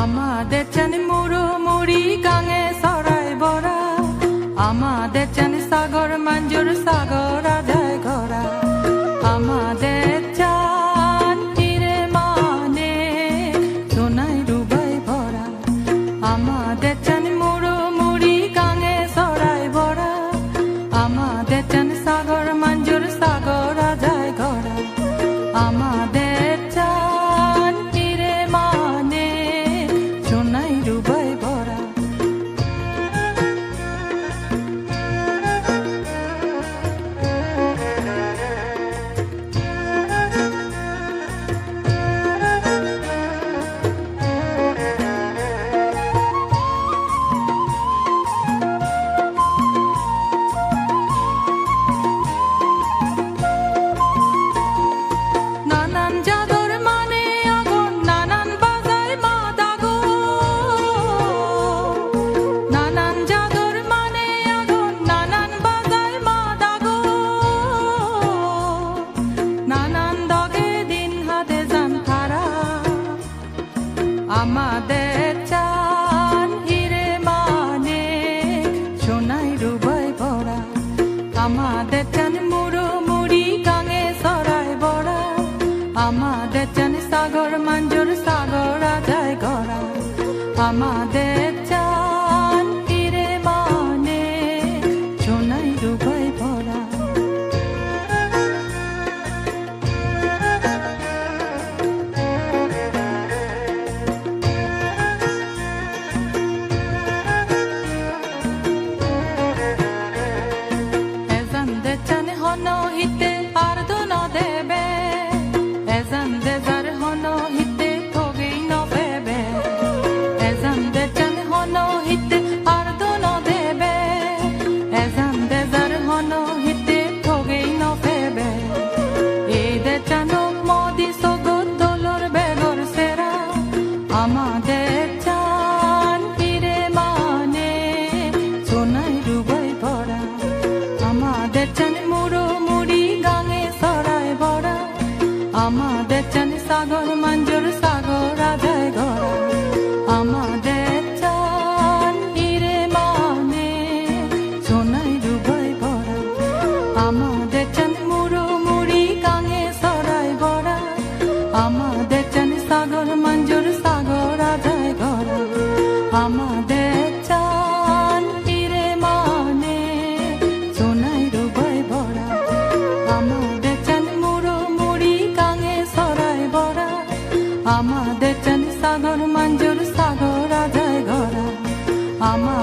আমাদের চেন মুরু মুড়ি গাঙে সরাই বরা আমাদের চেন সাগর মঞ্জুর 남자 আমাদের জানে সাগর মঞ্জুর সাগর আদায় করা আমাদের চান মুড়ো মুড়ি গাঙে সরায় বড়া আমাদের চান সাগর, মঞ্জুর সাগর রাজায় গড়া আমাদের চান হিরে মানে সোনায় ডুবায় বড়া আমাদের চান মুড়ো মুড়ি গাঙে সরায় বড়া আমাদের চান সাগর, মাঞ্জুর সাগর রাজায় গড়া আমাদের সাগর মঞ্জুর সাগর আজয় ঘরা আমার